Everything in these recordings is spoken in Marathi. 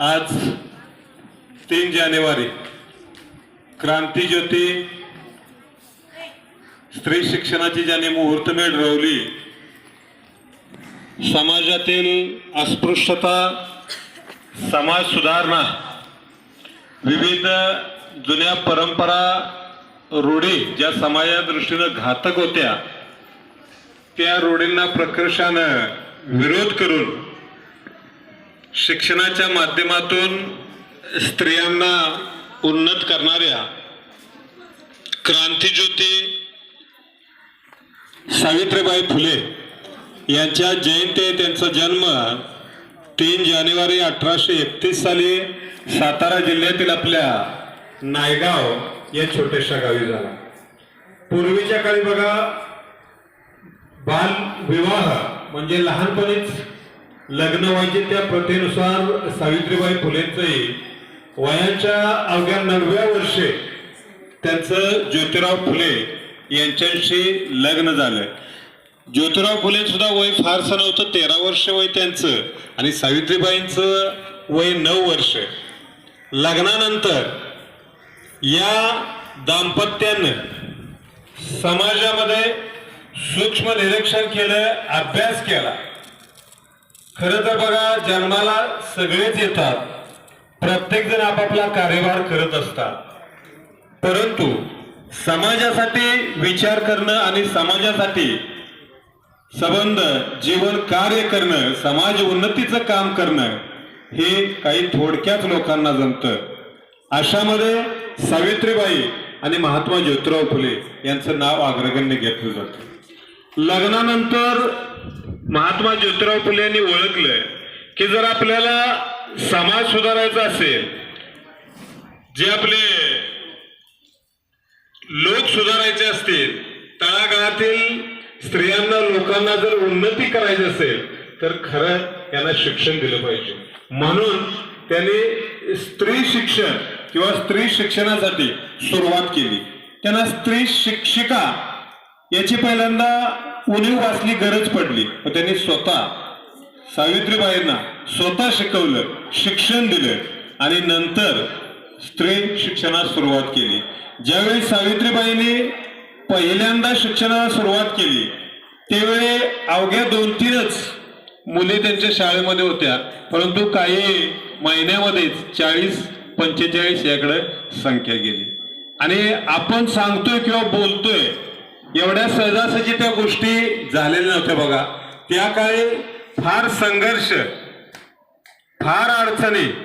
आज तीन जानेवारी क्रांतीज्योती स्त्री शिक्षणाची ज्याने मुहूर्तमेढ रोवली समाजातील अस्पृश्यता समाज सुधारणा विविध जुन्या परंपरा रूढी ज्या समाजादृष्टीनं घातक होत्या त्या रूढींना प्रकर्षानं विरोध करून शिक्षणाच्या माध्यमातून स्त्रियांना उन्नत करणाऱ्या क्रांतीज्योती सावित्रीबाई फुले यांच्या जयंती त्यांचा जन्म तीन जानेवारी अठराशे एकतीस साली सातारा जिल्ह्यातील आपल्या नायगाव या छोट्याशा गावी झाला. पूर्वीच्या काळी बघा बाल विवाह म्हणजे लहानपणीच लग्न व्हायचे त्या प्रथेनुसार सावित्रीबाई फुलेंचंही वयाच्या अवघ्या नवव्या वर्षे त्यांचं ज्योतिराव फुले यांच्याशी लग्न झालं. ज्योतिराव फुले सुद्धा वय फारसं नव्हतं तेरा वर्ष वय त्यांचं आणि सावित्रीबाईंचं वय नऊ वर्ष. लग्नानंतर या दाम्पत्यानं समाजामध्ये सूक्ष्म निरीक्षण केलं अभ्यास केला. खरं तर बघा जन्माला सगळेच येतात. प्रत्येक जण आपापला कार्यभार करत असतात. परंतु समाजासाठी विचार करणं आणि समाजासाठी संबंध जीवन कार्य करणं समाज उन्नतीचं काम करणं हे काही थोडक्याच लोकांना जमतं. अशामध्ये सावित्रीबाई आणि महात्मा ज्योतिराव फुले यांचं नाव अग्रगण्य घेतलं जातं. लग्नानंतर महात्मा ज्योतिराव फुले यांनी ओळखलं की जर आपल्याला समाज सुधारायचा असेल जे आपले लोक सुधारायचे असतील तळागाळातील स्त्रियांना लोकांना जर उन्नती करायची असेल तर खरं यांना शिक्षण दिलं पाहिजे. म्हणून त्यांनी स्त्री शिक्षण किंवा स्त्री शिक्षणासाठी सुरुवात केली. त्यांना स्त्री शिक्षिका याची पहिल्यांदा उणीव वाचली गरज पडली. व त्यांनी स्वतः सावित्रीबाईंना स्वतः शिकवलं शिक्षण दिलं आणि नंतर स्त्री शिक्षणास सुरुवात केली. ज्यावेळी सावित्रीबाईंनी पहिल्यांदा शिक्षणाला सुरुवात केली त्यावेळी अवघ्या दोन तीनच मुले त्यांच्या शाळेमध्ये होत्या. परंतु काही महिन्यामध्येच चाळीस पंचेचाळीस याकडे संख्या गेली. आणि आपण सांगतोय किंवा बोलतोय एवढ्या सहजासहजी त्या गोष्टी झालेल्या नव्हत्या बघा. त्या काळी फार संघर्ष फार अडचणी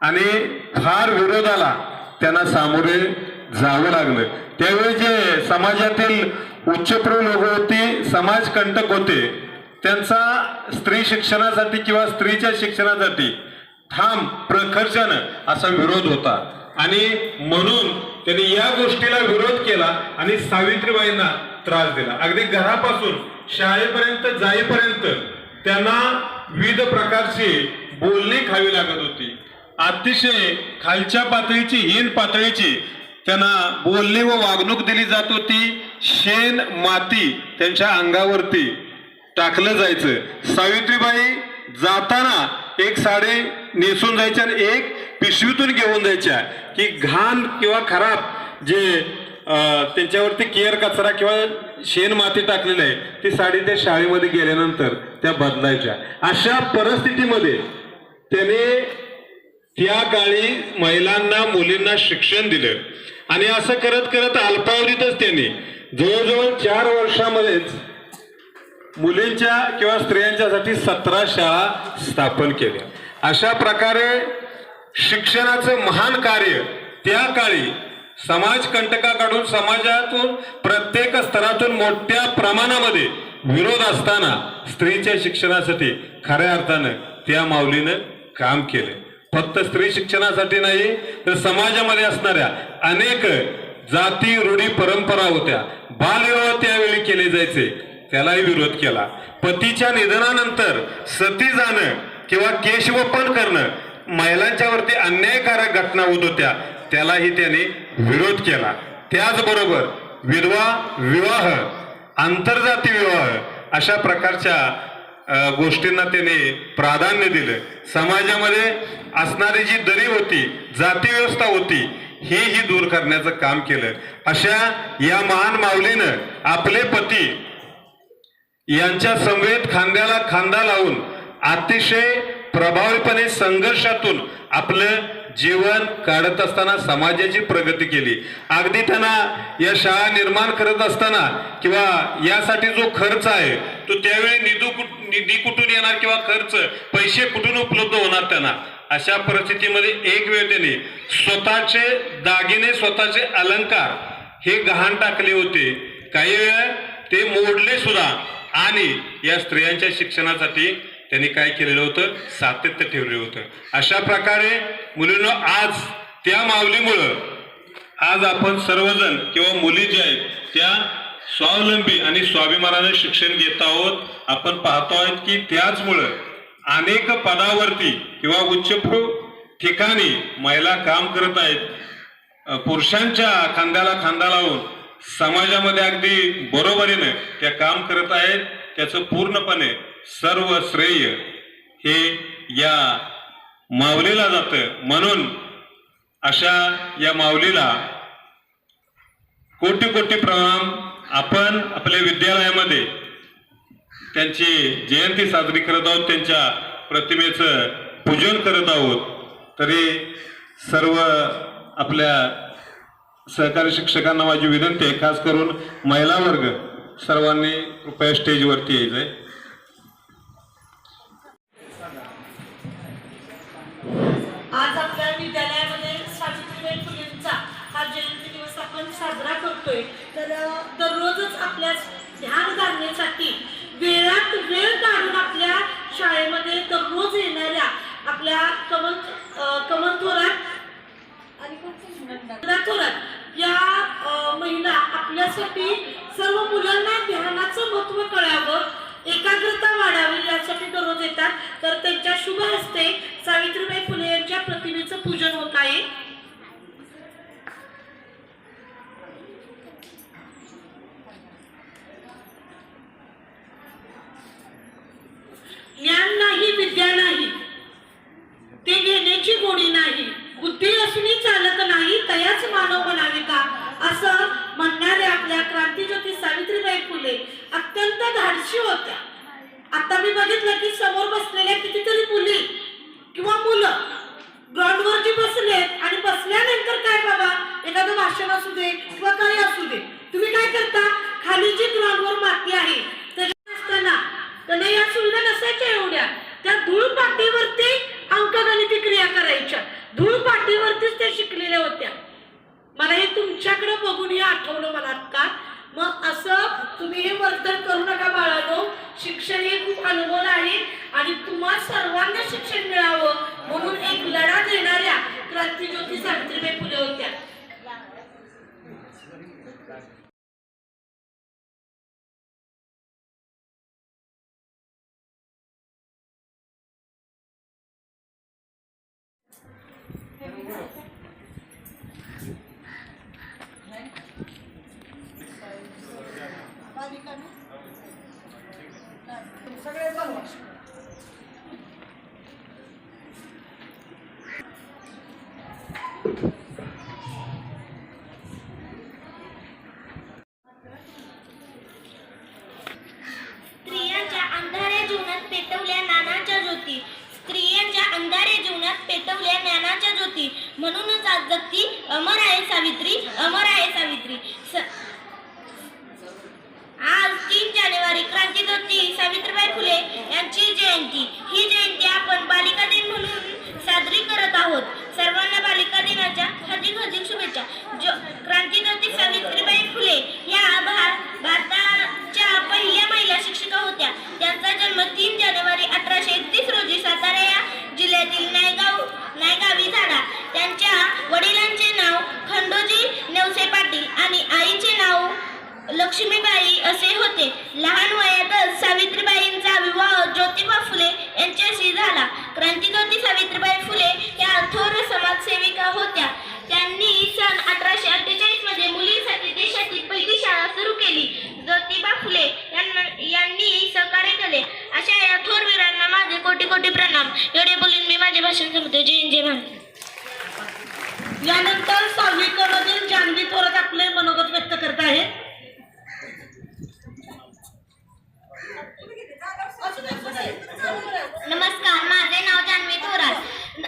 आणि फार विरोधाला त्यांना सामोरे जावं लागलं. त्यावेळी जे समाजातील उच्चप्रू लोक होती समाजकंटक होते त्यांचा स्त्री शिक्षणासाठी किंवा स्त्रीच्या शिक्षणासाठी ठाम प्रखर्षण असा विरोध होता. आणि म्हणून त्यांनी या गोष्टीला विरोध केला आणि सावित्रीबाईंना त्रास दिला. अगदी घरापासून शाळेपर्यंत जाईपर्यंत त्यांना विविध प्रकारची बोलणी खावी लागत होती. अतिशय खालच्या पातळीची हीन पातळीची त्यांना बोलणी व वागणूक दिली जात होती. शेण माती त्यांच्या अंगावरती टाकलं जायचं. सावित्रीबाई जाताना एक साडी नेसून जायच्या आणि एक पिशवीतून घेऊन जायच्या की घाण किंवा खराब जे त्यांच्यावरती केअर कचरा किंवा शेण माती टाकलेलं आहे ती साडी त्या शाळेमध्ये गेल्यानंतर त्या बदलायच्या. अशा परिस्थितीमध्ये त्याने त्या काळी महिलांना मुलींना शिक्षण दिलं. आणि असं करत करत अल्पावधीतच त्यांनी जवळजवळ चार वर्षामध्येच मुलींच्या किंवा स्त्रियांच्यासाठी सतरा शाळा स्थापन केल्या. अशा प्रकारे शिक्षणाचं महान कार्य त्या काळी समाज कंटकाकडून समाजातून प्रत्येक स्तरातून मोठ्या प्रमाणामध्ये विरोध असताना स्त्रीच्या शिक्षणासाठी खऱ्या अर्थानं त्या माऊलीनं काम केलं. फक्त स्त्री शिक्षणासाठी नाही तर समाजामध्ये असणाऱ्या अनेक जाती रूढी परंपरा होत्या. बालविवाह त्यावेळी केले जायचे त्यालाही विरोध केला. पतीच्या निधनानंतर सती जाणं किंवा केशवपन करणं महिलांच्यावरती अन्यायकारक घटना होत होत्या त्यालाही त्याने विरोध केला. त्याचबरोबर विधवा विवाह आंतरजाती विवाह अशा प्रकारच्या गोष्टींना त्याने प्राधान्य दिलं. समाजामध्ये असणारी जी दरी होती जाती व्यवस्था होती ही ही दूर करण्याचं काम केलं. अशा या महान माऊलीनं आपले पती यांच्या समवेत खांद्याला खांदा लावून अतिशय प्रभावीपणे संघर्षातून आपलं जीवन काढत असताना समाजाची प्रगती केली. अगदी त्यांना या शाळा निर्माण करत असताना किंवा यासाठी जो खर्च आहे तो त्यावेळी निधू कुठ- निधी कुठून येणार किंवा खर्च पैसे कुठून उपलब्ध होणार त्यांना? अशा परिस्थितीमध्ये एक वेळ त्यांनी स्वतःचे दागिने स्वतःचे अलंकार हे गहाण टाकले होते. काही वेळ ते मोडले सुद्धा आणि या स्त्रियांच्या शिक्षणासाठी त्यांनी काय केलेलं होतं? सातत्य ठेवलं होतं. अशा प्रकारे मुलींनो आज त्या माऊलीमुळं आज आपण सर्वजण किंवा मुली ज्या आहेत त्या स्वावलंबी आणि स्वाभिमानाने शिक्षण घेत आहोत. आपण पाहतो आहोत की त्याचमुळं अनेक पदावरती किंवा उच्च ठिकाणी महिला काम करत आहेत. पुरुषांच्या खांद्याला खांदा लावून समाजामध्ये अगदी बरोबरीने त्या काम करत आहेत. त्याचं पूर्णपणे सर्व श्रेय हे या माऊलीला जातं. म्हणून अशा या माऊलीला कोटी कोटी प्रणाम. आपण आपल्या विद्यालयामध्ये त्यांची जयंती साजरी करत आहोत. त्यांच्या प्रतिमेचं पूजन करत आहोत. तरी सर्व आपल्या सहकारी शिक्षकांना माझी विनंती आहे. खास करून महिला वर्ग. सर्वांनी कृपया स्टेजवरती यायचं आहे आपल्या ध्यान घालण्यासाठी वेळात वेळ काढून आपल्या शाळेमध्ये दररोज येणाऱ्या आपल्या कमल अ, कमल थोरात आणि कोणत्या थोरात या अ, महिला आपल्यासाठी सर्व मुलांना ध्यानाचं महत्त्व कळावं एकाग्रता वाढावी यासाठी दररोज येतात तर त्यांच्या शुभ हस्ते सावित्रीबाई फुले यांच्या प्रतिमेचं पूजन होत आहे ज्ञान नाही विद्या नाही ते घेण्याची गोडी नाही बुद्धी असूनही चालत नाही तयाच मानव बनावे का असं म्हणणाऱ्या आपल्या क्रांतीज्योती सावित्रीबाई फुले अत्यंत धाडशी होत्या आता मी बघितलं की समोर बसलेल्या कितीतरी मुली किंवा मुलं ग्राउंडवर जी बसलेत आणि बसल्यानंतर काय बाबा एखादं भाषण असू दे किंवा काही असू दे तुम्ही काय करता खाली जी ग्राउंडवर माती आहे त्याच्यात असताना त्यांना या सुविधा नसायच्या एवढ्या त्या धूळ पाटीवरती अंकगणिती क्रिया करायच्या धूळ पाटीवरतीच त्या शिकलेल्या होत्या मला हे तुमच्याकडे बघून हे आठवलं मला आता मग असं तुम्ही हे वर्तन करू नका बाळानो शिक्षण हे खूप अनमोल आहे आणि तुम्हा सर्वांना शिक्षण मिळावं म्हणून एक लढा देणाऱ्या क्रांतीज्योती सावित्रीबाई फुले होत्या? स्त्रियांच्या क्रांतिज्योती सावित्रीबाई फुले या भा- भारताच्या पहिल्या महिला शिक्षिका होत्या. त्यांचा जन्म तीन जानेवारी अठराशे एकतीस रोजी सातारा या जिल्ह्यातील नायगाव नायगावी झाला त्यांच्या वडिलांचे नाव खंडोजी नेवसे पाटील एवढे बोलून मी माझे भाषण संपवते. जय जय महाराष्ट्र यानंतर मधील जान्हवी थोरात आपले मनोगत व्यक्त करत आहे. नमस्कार माझे नाव जान्हवी थोरात.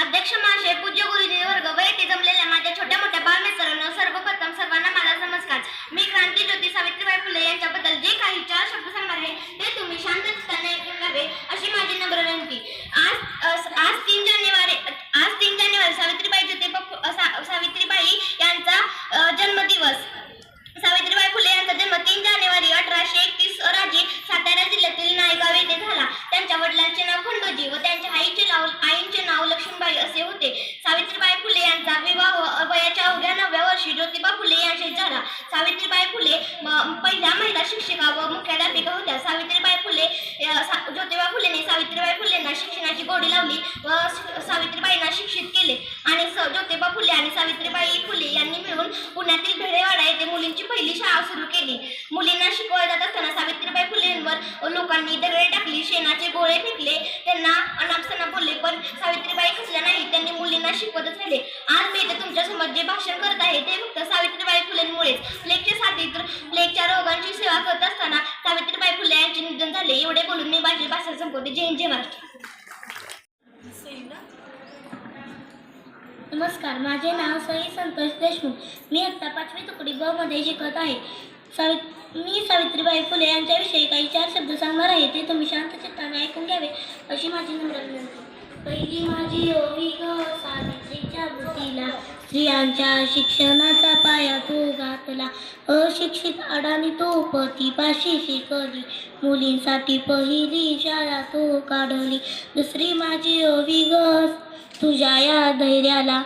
अध्यक्ष महाशय पूज्य गुरुजी वर्ग व येथे जमलेल्या माझ्या छोट्या मोठ्या बालमित्रांनो सर्वप्रथम सर्वांना माझा नमस्कार. मी क्रांती ज्योती सावित्रीबाई फुले यांच्याबद्दल जे काही चार शब्द सांगणार आहे ते तुम्ही शांत चित्ताने ऐकून घ्यावे अशी माझी नम्र विनंती आज अस- आज तीन जानेवारी आज तीन जानेवारी सावित्रीबाई ज्योतिबा फु- अ, सा- सावित्रीबाई यांचा अ, जन्मदिवस सावित्रीबाई फुले यांचा जन्म तीन जानेवारी अठराशे एकतीस रोजी सातारा जिल्ह्यातील नायगाव येथे झाला त्यांच्या वडिलांचे नाव खंडोजी व त्यांच्या आईचे नाव आईचे नाव लक्ष्मीबाई असे होते सावित्रीबाई फुले यांचा विवाह वयाच्या अवघ्या नवव्या वर्षी ज्योतिबा फुले यांशी झाला सावित्रीबाई फुले पहिल्या महिला शिक्षिका व मुख्याध्यापिका होत्या. सावित्रीबाई फुले ज्योतिबा फुलेने सावित्रीबाई फुलेंना शिक्षणाची गोडी लावली व सावित्रीबाईंना शिक्षित केले. आणि स- ज्योतिबा फुले आणि सावित्रीबाई फुले यांनी मिळून पुण्यातील भेडेवाडा येथे मुलींची पहिली शाळा सुरू केली. मुलींना शिकवले जात असताना सावित्रीबाई फुलेंवर लोकांनी दगडे टाकली शेणाचे गोळे फेकले. त्यांना अनापसना बोलले पण सावित्रीबाई खचल्या मुलींना शिकवतच राहिले. आज मी इथे तुमच्यासमोर जे भाषण करत आहे ते फक्त सावित्रीबाई फुलेंमुळेच. प्लेगच्या साथीत प्लेगच्या रोगांची सेवा करत असताना सावित्रीबाई फुले यांचे निधन झाले. एवढे बोलून मी माझे भाषण संपवते. जय हिंद, जय महाराष्ट्र. नमस्कार माझे नाव सई संतोष देशमुख. मी आत्ता पाचवी तुकडी ब मध्ये शिकत आहे. सावि मी सावित्रीबाई फुले यांच्याविषयी काही चार शब्द सांगणार आहे. ते तुम्ही शांत चित्ताने ऐकून घ्यावे अशी माझी नम्र विनंती. पहिली माझी ओवी ग सावित्रीच्या बुद्धीला. स्त्रियांच्या शिक्षणाचा पाया तो घातला. अशिक्षित अडाणी तो पतीपाशी शिकली. मुलींसाठी पहिली शाळा तो काढली. दुसरी माझी ओवी ग तुझ्या या धैर्याला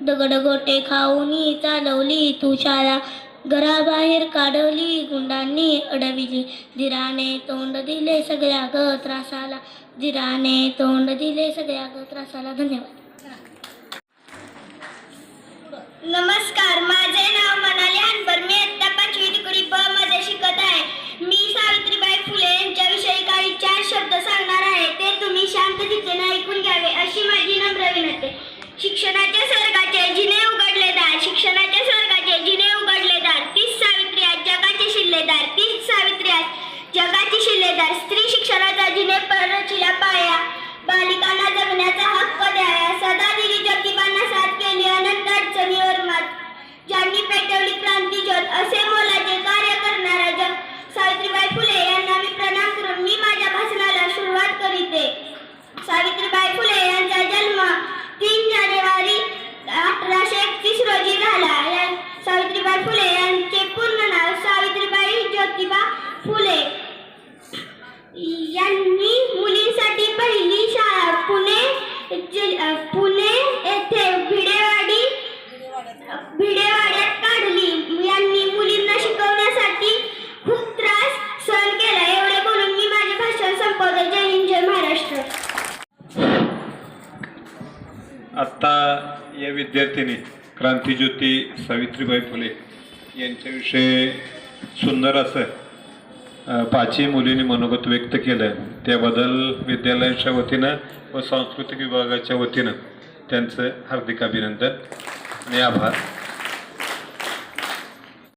दगडगोटे खाऊनी चालवली तू शाळा. घराबाहेर काढवली गुंडांनी अडविली. धीराने तोंड दिले सगळ्या ग त्रासाला. धीराने तोंड दिले सगळ्या ग त्रासाला. धन्यवाद. नमस्कार माझे नाव मनाली हनपर मी आत्ता पाचवी तुकडी प मध्ये शिकत आहे. मी सावित्रीबाई फुले यांच्याविषयी काही चार शब्द सांगणार आहे. ते तुम्ही शांत ऐकून घ्यावे अशी माझी नम्र विनंती. शिक्षणाच्या स्वर्गाचे जिने उघडले दार शिक्षणाच्या स्वर्गाचे जिने उघडले दार तीच सावित्री आज जगाचे शिल्लेदार तीच सावित्री आज जगाची शिल्लेदार स्त्री शिक्षणाचा जिने परचिला पाया बालिकांना जगण्याचा हक्क द्यावा सदा दिली ज्योतिबांना साथ केली अनंत अडचणीवर मात ज्यांनी पेटवली क्रांती ज्योत असे मोलाचे कार्य करणारा जग सावित्रीबाई फुले यांना मी प्रणाम करून मी माझ्या भाषणाला सुरुवात करीते सावित्रीबाई फुले यांचा जन्म तीन जानेवारी अठराशे एकतीस रोजी झाला या सावित्रीबाई फुले यांचे पूर्ण नाव सावित्रीबाई ज्योतिबा फुले यांनी मुलींसाठी पहिली शाळा पुणे जि- अ, पुणे येथे भिडेवाडी भिडेवाड्यात काढली यांनी मुलींना शिकवण्यासाठी खूप त्रास सहन केला एवढे बोलून मी माझे भाषण संपवते जय हिंद जय महाराष्ट्र आत्ता या विद्यार्थिनी क्रांतीज्योती सावित्रीबाई फुले यांच्याविषयी सुंदर असं पाचही मुलींनी मनोगत व्यक्त केलं त्याबद्दल विद्यालयाच्या वतीनं व सांस्कृतिक विभागाच्या वतीनं त्यांचं हार्दिक अभिनंदन आणि आभार.